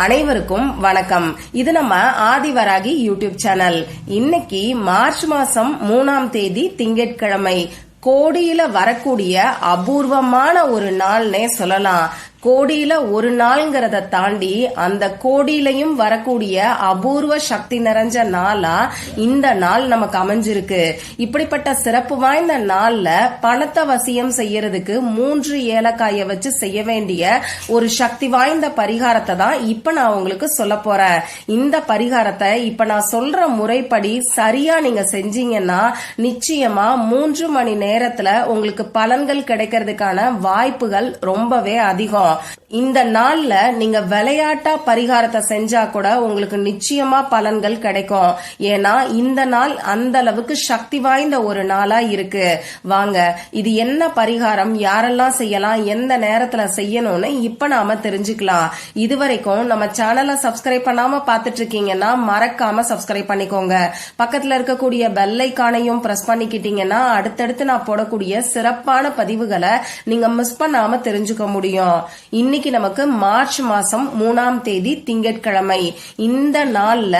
அனைவருக்கும் வணக்கம். இது நம்ம ஆதிவராகி யூடியூப் சேனல். இன்னைக்கு மார்ச் மாசம் மூணாம் தேதி திங்கட்கிழமை. கோடியில வரக்கூடிய அபூர்வமான ஒரு நாள்னே சொல்லலாம். கோடியில ஒரு நாள்ங்கிறத தாண்டி அந்த கோடியிலையும் வரக்கூடிய அபூர்வ சக்தி நிறைஞ்ச நாளா இந்த நாள் நமக்கு அமைஞ்சிருக்கு. இப்படிப்பட்ட சிறப்பு வாய்ந்த நாள்ல பணத்தை வசியம் செய்யறதுக்கு மூன்று ஏலக்காய வச்சு செய்ய வேண்டிய ஒரு சக்தி வாய்ந்த பரிகாரத்தை தான் இப்ப நான் உங்களுக்கு சொல்ல போறேன். இந்த பரிகாரத்தை இப்ப நான் சொல்ற முறைப்படி சரியா நீங்க செஞ்சீங்கன்னா நிச்சயமா மூன்று மணி நேரத்துல உங்களுக்கு பலன்கள் கிடைக்கிறதுக்கான வாய்ப்புகள் ரொம்பவே அதிகம். இந்த நாள்ல நீங்க விளையாட்டா பரிகாரத்தை செஞ்சா கூட உங்களுக்கு நிச்சயமா பலன்கள் கிடைக்கும். ஏன்னா இந்த நாள் அந்த அளவுக்கு சக்தி வாய்ந்த ஒரு நாளா இருக்கு. வாங்க இது என்ன பரிகாரம்? யாரெல்லாம் செய்யலாம்? எந்த நேரத்துல செய்யணும்னு இப்ப நாம தெரிஞ்சுக்கலாம். இதுவரைக்கும் நம்ம சேனலை சப்ஸ்கிரைப் பண்ணாம பாத்துட்டு இருக்கீங்கன்னா மறக்காம சப்ஸ்கிரைப் பண்ணிக்கோங்க. பக்கத்துல இருக்கக்கூடிய பெல்லைக்கானையும் பிரஸ் பண்ணிக்கிட்டீங்கன்னா அடுத்தடுத்து நான் போடக்கூடிய சிறப்பான பதிவுகளை நீங்க மிஸ் பண்ணாம தெரிஞ்சுக்க முடியும். இன்னைக்கு நமக்கு மார்ச் மாசம் மூணாம் தேதி திங்கட்கிழமை. இந்த நாள்ல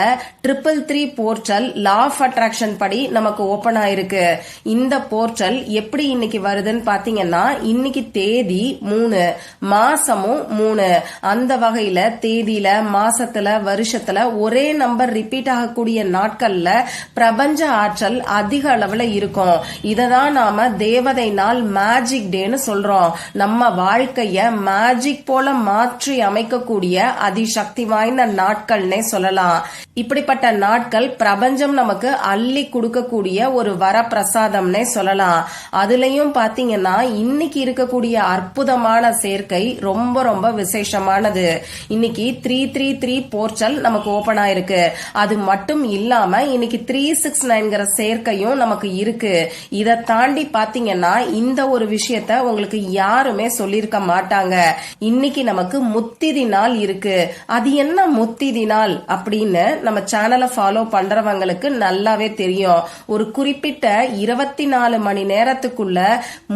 triple three portal law of attraction படி நமக்கு ஓபன் ஆயிருக்கு. இந்த போர்ட்டல் எப்படி இன்னைக்கு வருதுன்னு பாத்தீங்கன்னா இன்னைக்கு தேதி மூணு மாசமும் மூணு. அந்த வகையில தேதியில மாசத்துல வருஷத்துல ஒரே நம்பர் ரிப்பீட் ஆகக்கூடிய நாட்கள்ல பிரபஞ்ச ஆற்றல் அதிக அளவுல இருக்கும். இததான் நாம தேவதை நாள் மேஜிக் டேன்னு சொல்றோம். நம்ம வாழ்க்கைய மேஜிக் போல மாற்றி அமைக்கக்கூடிய அதிசக்தி வாய்ந்த நாட்கள்னே சொல்லலாம். இப்படிப்பட்ட நாட்கள் பிரபஞ்சம் நமக்கு அள்ளி கொடுக்கக்கூடிய ஒரு வரப்பிரசாதம்னே சொல்லலாம். அதுலயும் பாத்தீங்கன்னா இன்னைக்கு இருக்கக்கூடிய அற்புதமான சேர்க்கை ரொம்ப ரொம்ப விசேஷமானது. இன்னைக்கு த்ரீ த்ரீ த்ரீ போர்ச்சல் நமக்கு ஓபன் ஆயிருக்கு. அது மட்டும் இல்லாம இன்னைக்கு த்ரீ சிக்ஸ் நைன்கிற சேர்க்கையும் நமக்கு இருக்கு. இதை தாண்டி பாத்தீங்கன்னா இந்த ஒரு விஷயத்த உங்களுக்கு யாருமே சொல்லியிருக்க மாட்டாங்க. இன்னைக்கு நமக்கு முத்திதி நாள் இருக்கு. அது என்ன முத்திதி நாள் அப்படின்னு நம்ம சேனலை ஃபாலோ பண்றவங்களுக்கு நல்லாவே தெரியும். ஒரு குறிப்பிட்ட இருபத்தி நாலு மணி நேரத்துக்குள்ள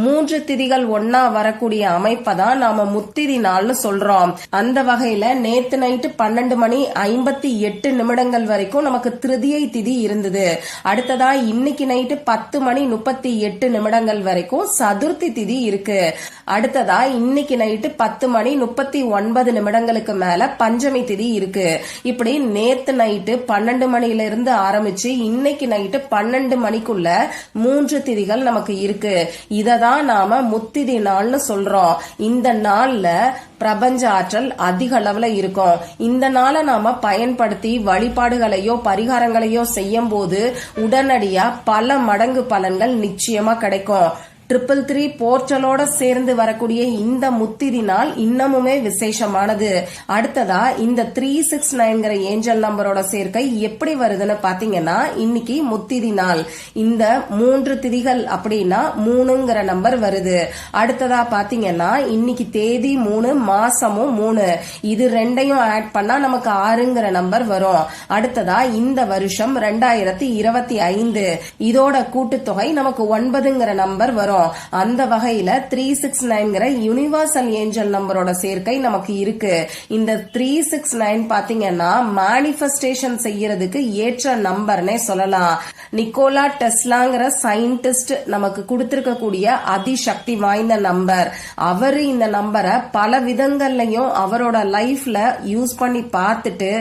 மூன்று திதிகள் ஒன்னா வரக்கூடிய அமைப்பை தான் நாம முத்திதி நாள்னு சொல்றோம். அந்த வகையில நேத்து நைட்டு பன்னெண்டு மணி ஐம்பத்தி எட்டு நிமிடங்கள் வரைக்கும் நமக்கு திருதியை திதி இருந்தது. அடுத்ததா இன்னைக்கு நைட்டு பத்து மணி முப்பத்தி எட்டு நிமிடங்கள் வரைக்கும் சதுர்த்தி திதி இருக்கு. அடுத்ததா இன்னைக்கு நைட்டு பத்து பத்து மணி முப்பத்தி ஒன்பது நிமிடங்களுக்கு மேல பஞ்சமி திதி இருக்கு. இப்படி நேத்து நைட்டு பன்னெண்டு மணில இருந்து ஆரம்பிச்சு இன்னைக்கு நைட்டு பன்னெண்டு மணிக்குள்ள மூன்று திதிகள் நமக்கு இருக்கு. இததான் நாம முத்திதி நாள்னு சொல்றோம். இந்த நாள்ல பிரபஞ்ச ஆற்றல் அதிக அளவுல இருக்கும். இந்த நாளை நாம பயன்படுத்தி வழிபாடுகளையோ பரிகாரங்களையோ செய்யும் போது உடனடியா பல மடங்கு பலன்கள் நிச்சயமா கிடைக்கும். ட்ரிபிள் த்ரீ போர்ட்டலோட சேர்ந்து வரக்கூடிய இந்த முத்திரி நாள் இன்னமுமே விசேஷமானது. அடுத்ததா இந்த த்ரீ சிக்ஸ் நைன்கிற ஏஞ்சல் நம்பரோட சேர்க்கை எப்படி வருதுன்னு பாத்தீங்கன்னா இன்னைக்கு முத்திரி நாள் இந்த மூன்று திதிகள் அப்படின்னா மூணுங்கிற நம்பர் வருது. அடுத்ததா பாத்தீங்கன்னா இன்னைக்கு தேதி மூணு மாசமும் மூணு. இது ரெண்டையும் ஆட் பண்ணா நமக்கு ஆறுங்கிற நம்பர் வரும். அடுத்ததா இந்த வருஷம் ரெண்டாயிரத்தி இருபத்தி ஐந்து. இதோட கூட்டுத்தொகை நமக்கு ஒன்பதுங்கிற நம்பர் வரும். வரும் அந்த வகையில த்ரீ சிக்ஸ் நைன்கிற யூனிவர்சல் ஏஞ்சல் நம்பரோட சேர்க்கை நமக்கு இருக்கு. இந்த த்ரீ சிக்ஸ் நைன் பாத்தீங்கன்னா மேனிபெஸ்டேஷன் செய்யறதுக்கு ஏற்ற நம்பர்னே சொல்லலாம். நிக்கோலா டெஸ்லாங்கிற சயின்டிஸ்ட் நமக்கு கொடுத்திருக்கக்கூடிய அதிசக்தி வாய்ந்த நம்பர் அவரு இந்த நம்பரை பல விதங்கள்லயும் அவரோட லைஃப்ல யூஸ் பண்ணி பார்த்துட்டு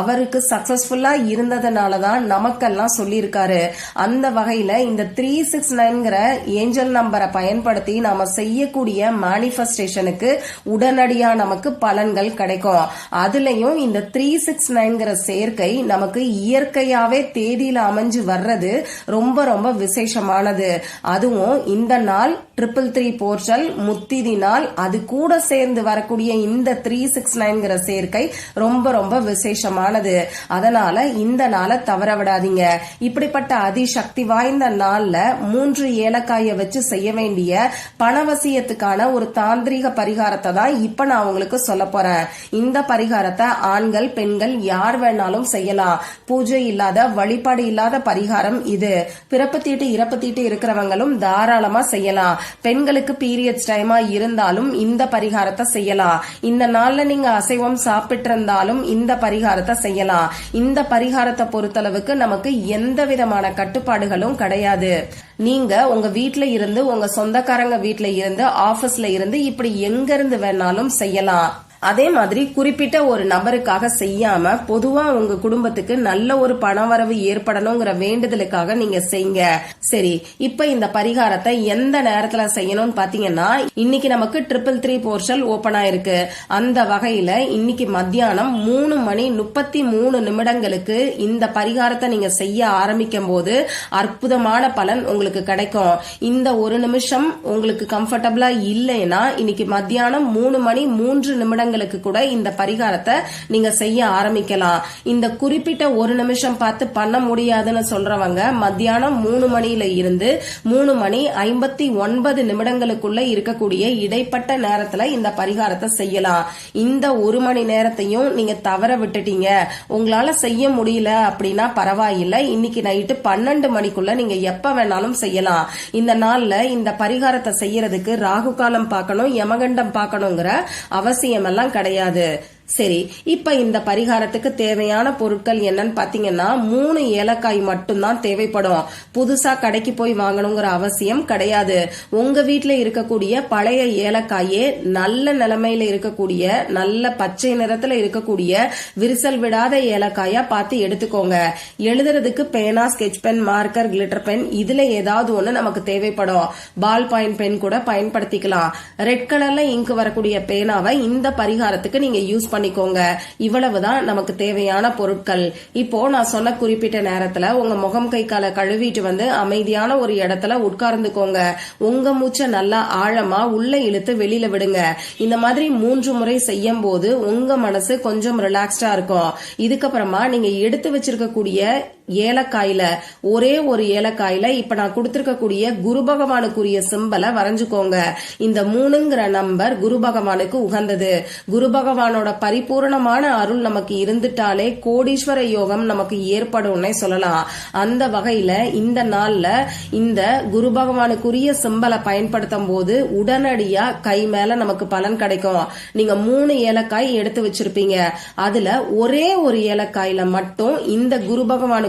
அவருக்கு சக்சஸ்ஃபுல்லா இருந்ததுனாலதான் நமக்கெல்லாம் சொல்லியிருக்காரு. அந்த வகையில இந்த த்ரீ சிக்ஸ் நைன்கிற ஏஞ்சல் நம்பர் பயன்படுத்தி நாம செய்யக்கூடிய மேனிபெஸ்டேஷனுக்கு உடனடியா நமக்கு பலன்கள் கிடைக்கும். அதுலயும் இந்த த்ரீ சிக்ஸ் நைன்கிற சேர்க்கை நமக்கு இயற்கையாவே தேதியில அமைஞ்சு வர்றது ரொம்ப ரொம்ப விசேஷமானது. அதுவும் இந்த நாள் ட்ரிபிள் த்ரீ போர்ட்டல் முத்திதி நாள் அது கூட சேர்ந்து வரக்கூடிய இந்த த்ரீ சிக்ஸ் நைன்கிற சேர்க்கை ரொம்ப ரொம்ப விசேஷமானது. அதனால இந்த நாளை தவற விடாதீங்க. இப்படிப்பட்ட அதிசக்தி வாய்ந்த நாள்ல மூன்று ஏலக்காய வச்சு செய்ய வேண்டிய பணவசியத்துக்கான ஒரு தாந்திரிக பரிகாரத்தை தான் இப்ப நான் உங்களுக்கு சொல்ல போறேன். இந்த பரிகாரத்தை ஆண்கள் பெண்கள் யார் வேணாலும் செய்யலாம். பூஜை இல்லாத வழிபாடு இல்லாத பரிகாரம் இது. பிறப்பு தீட்டு இறப்பு தீட்டு இருக்கிறவங்களும் தாராளமா செய்யலாம். பெண்களுக்கு பீரியட்ஸ் டைமா இருந்தாலும் இந்த பரிகாரத்தை செய்யலாம். இந்த நாள்ல நீங்க அசைவம் சாப்பிட்டு இருந்தாலும் இந்த பரிகாரத்தை செய்யலாம். இந்த பரிகாரத்தை பொறுத்தளவுக்கு நமக்கு எந்த விதமான கட்டுப்பாடுகளும் கிடையாது. நீங்க உங்க வீட்டுல இருந்து உங்க சொந்தக்காரங்க வீட்டுல இருந்து ஆபீஸ்ல இருந்து இப்படி எங்க இருந்து வேணாலும் செய்யலாம். அதே மாதிரி குறிப்பிட்ட ஒரு நபருக்காக செய்யாம பொதுவா உங்க குடும்பத்துக்கு நல்ல ஒரு பணவரவு ஏற்படணுங்கிற வேண்டுதலுக்காக நீங்க செய்யுங்க சரி இப்ப இந்த பரிகாரத்தை எந்த நேரத்துல செய்யணும்னு பாத்தீங்கன்னா இன்னைக்கு நமக்கு ட்ரிபிள் த்ரீ போர்ஷல் ஓபன் ஆயிருக்கு. அந்த வகையில இன்னைக்கு மத்தியானம் மூணு மணி முப்பத்தி மூணு நிமிடங்களுக்கு இந்த பரிகாரத்தை நீங்க செய்ய ஆரம்பிக்கும் போது அற்புதமான பலன் உங்களுக்கு கிடைக்கும். இந்த ஒரு நிமிஷம் உங்களுக்கு கம்ஃபர்டபுளா இல்லைன்னா இன்னைக்கு மத்தியானம் மூணு மணி மூன்று நிமிடங்கள் நிமிடங்களுக்கு கூட இந்த பரிகாரத்தை நீங்க செய்ய ஆரம்பிக்கலாம். இந்த குறிப்பிட்ட ஒரு நிமிஷம் பார்த்து பண்ண முடியாதுன்னு சொல்றவங்க மத்தியானம் மூணு மணியில இருந்து மூணு மணி ஐம்பத்தி ஒன்பது நிமிடங்களுக்குள்ள இருக்கக்கூடிய இடைப்பட்ட நேரத்துல இந்த பரிகாரத்தை செய்யலாம். இந்த ஒரு மணி நேரத்தையும் நீங்க தவற விட்டுட்டீங்க. உங்களால செய்ய முடியல அப்படின்னா பரவாயில்லை. இன்னைக்கு நைட்டு பன்னெண்டு மணிக்குள்ள நீங்க எப்ப வேணாலும் செய்யலாம். இந்த நாள்ல இந்த பரிகாரத்தை செய்யறதுக்கு ராகு காலம் பார்க்கணும் யமகண்டம் பார்க்கணுங்கிற அவசியம் எல்லாம் கிடையாது. சரி இப்ப இந்த பரிகாரத்துக்கு தேவையான பொருட்கள் என்னன்னு பாத்தீங்கன்னா மூணு ஏலக்காய் மட்டும்தான் தேவைப்படும். புதுசா கடைக்கு போய் வாங்கணுங்கிற அவசியம் கிடையாது. உங்க வீட்டில் இருக்கக்கூடிய பழைய ஏலக்காயே நல்ல நிலைமையில இருக்கக்கூடிய நல்ல பச்சை நிறத்துல இருக்கக்கூடிய விரிசல் விடாத ஏலக்காயா பார்த்து எடுத்துக்கோங்க. எழுதுறதுக்கு பேனா sketch pen marker glitter pen இதுல ஏதாவது ஒண்ணு நமக்கு தேவைப்படும். பால் பாயிண்ட் பென் கூட பயன்படுத்திக்கலாம். ரெட் கலர்ல இங்கு வரக்கூடிய பேனாவை இந்த பரிகாரத்துக்கு நீங்க யூஸ் பண்ணிக்கோங்க. இவ்வளவுதான் நமக்கு தேவையான பொருட்கள். இப்போ நான் சொன்ன குறிப்பிட்ட நேரத்துல உங்க முகம் கை காலை கழுவிட்டு வந்து அமைதியான ஒரு இடத்துல உட்கார்ந்துக்கோங்க. உங்க மூச்சை நல்லா ஆழமா உள்ள இழுத்து வெளியில விடுங்க. இந்த மாதிரி மூன்று முறை செய்யும் போது உங்க மனசு கொஞ்சம் ரிலாக்ஸ்டா இருக்கும். இதுக்கப்புறமா நீங்க எடுத்து வச்சிருக்கக்கூடிய ஏலக்காயில ஒரே ஒரு ஏலக்காயில இப்ப நான் கொடுத்திருக்கக்கூடிய குரு பகவானுக்குரிய சிம்பலை வரைஞ்சுக்கோங்க. இந்த மூணுங்கிற நம்பர் குரு பகவானுக்கு உகந்தது. குரு பகவானோட பரிபூரணமான அருள் நமக்கு இருந்துட்டாலே கோடீஸ்வர யோகம் நமக்கு ஏற்படும்னே சொல்லலாம். அந்த வகையில இந்த நாள்ல இந்த குரு பகவானுக்குரிய சிம்பலை பயன்படுத்தும் போது உடனடியா கை மேல நமக்கு பலன் கிடைக்கும். நீங்க மூணு ஏலக்காய் எடுத்து வச்சிருப்பீங்க. அதுல ஒரே ஒரு ஏலக்காயில மட்டும் இந்த குரு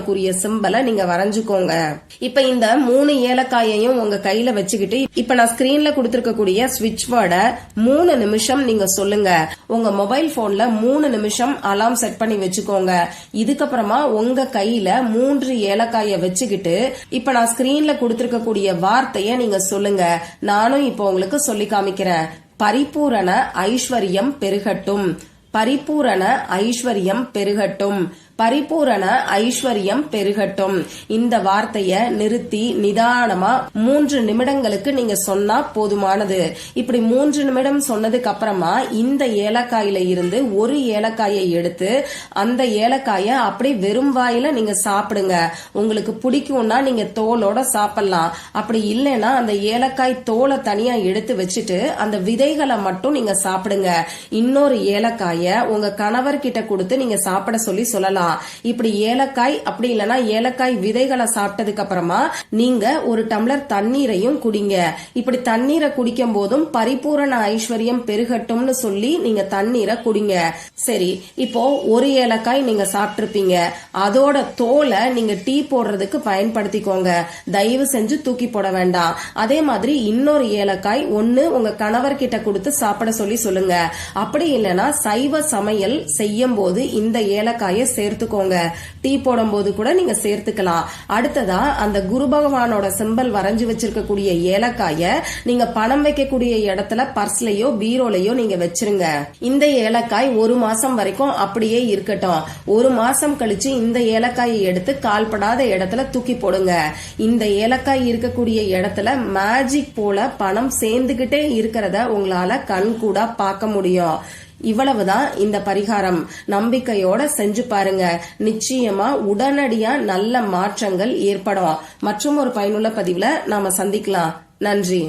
பகவானுக்குரிய சிம்பலை நீங்க வரைஞ்சுக்கோங்க. இப்ப இந்த மூணு ஏலக்காயையும் உங்க கையில வச்சுக்கிட்டு இப்ப நான் ஸ்கிரீன்ல கொடுத்திருக்கக்கூடிய ஸ்விட்ச் வேர்டை மூணு நிமிஷம் நீங்க சொல்லுங்க. உங்க மொபைல் போன்ல மூணு நிமிஷம் அலாம் செட் பண்ணி வச்சுக்கோங்க. இதுக்கப்புறமா உங்க கையில மூன்று ஏலக்காய வச்சுக்கிட்டு இப்ப நான் ஸ்கிரீன்ல கொடுத்திருக்கக்கூடிய வார்த்தைய நீங்க சொல்லுங்க. நானும் இப்போ உங்களுக்கு சொல்லி காமிக்கிறேன். பரிபூரண ஐஸ்வர்யம் பெருகட்டும். பரிபூரண ஐஸ்வர்யம் பெருகட்டும். பரிபூரண ஐஸ்வர்யம் பெருகட்டும். இந்த வார்த்தைய நிறுத்தி நிதானமா மூன்று நிமிடங்களுக்கு நீங்க சொன்னா போதுமானது. இப்படி மூன்று நிமிடம் சொன்னதுக்கு அப்புறமா இந்த ஏலக்காயில இருந்து ஒரு ஏலக்காயை எடுத்து அந்த ஏலக்காய அப்படி வெறும் வாயில நீங்க சாப்பிடுங்க. உங்களுக்கு பிடிக்கும்னா நீங்க தோலோட சாப்பிடலாம். அப்படி இல்லைன்னா அந்த ஏலக்காய் தோலை தனியா எடுத்து வச்சுட்டு அந்த விதைகளை மட்டும் நீங்க சாப்பிடுங்க. இன்னொரு ஏலக்காய உங்க கணவர் கிட்ட கொடுத்து நீங்க சாப்பிட சொல்லி சொல்லலாம். இப்படி ஏலக்காய் அப்படி இல்லைன்னா ஏலக்காய் விதைகளை சாப்பிட்டதுக்கு அப்புறமா நீங்க ஒரு டம்ளர் தண்ணீரையும் குடிங்க. இப்படி தண்ணீரை குடிக்கும் போதும் பரிபூரண ஐஸ்வர்யம் பெருகட்டும்னு சொல்லி நீங்க தண்ணீரை குடிங்க. சரி இப்போ ஒரு ஏலக்காய் நீங்க சாப்பிட்டிருப்பீங்க. அதோட தோலை நீங்க டீ போடுறதுக்கு பயன்படுத்திக்கோங்க. தயவு செஞ்சு தூக்கி போட வேண்டாம். அதே மாதிரி இன்னொரு ஏலக்காய் ஒன்னு உங்க கணவர் கிட்ட கொடுத்து சாப்பிட சொல்லி சொல்லுங்க. அப்படி இல்லைன்னா சைவ சமையல் செய்யும் போது இந்த ஏலக்காயை சேர்த்துக்கோங்க டீ போடும் போது கூட நீங்க சேர்த்துக்கலாம். அடுத்ததா அந்த குரு பகவானோட சிம்பல் வரைஞ்சு வச்சிருக்கக்கூடிய ஏலக்காய நீங்க பணம் வைக்கக்கூடிய இடத்துல பர்ஸ்லயோ பீரோலையோ நீங்க வச்சிருங்க. இந்த ஏலக்காய் ஒரு மாசம் வரைக்கும் அப்படியே இருக்கட்டும். ஒரு மாசம் கழிச்சு இந்த ஏலக்காயை எடுத்து கால்படாத இடத்துல தூக்கி போடுங்க. இந்த ஏலக்காய் இருக்கக்கூடிய இடத்துல மேஜிக் போல பணம் சேர்ந்துகிட்டே இருக்கிறத உங்களால கண் கூட பார்க்க முடியும். இவ்வளவுதான் இந்த பரிகாரம். நம்பிக்கையோட செஞ்சு பாருங்க. நிச்சயமா உடனடியா நல்ல மாற்றங்கள் ஏற்படும் மற்றும் ஒரு பயனுள்ள பதிவுல நாம சந்திக்கலாம். நன்றி.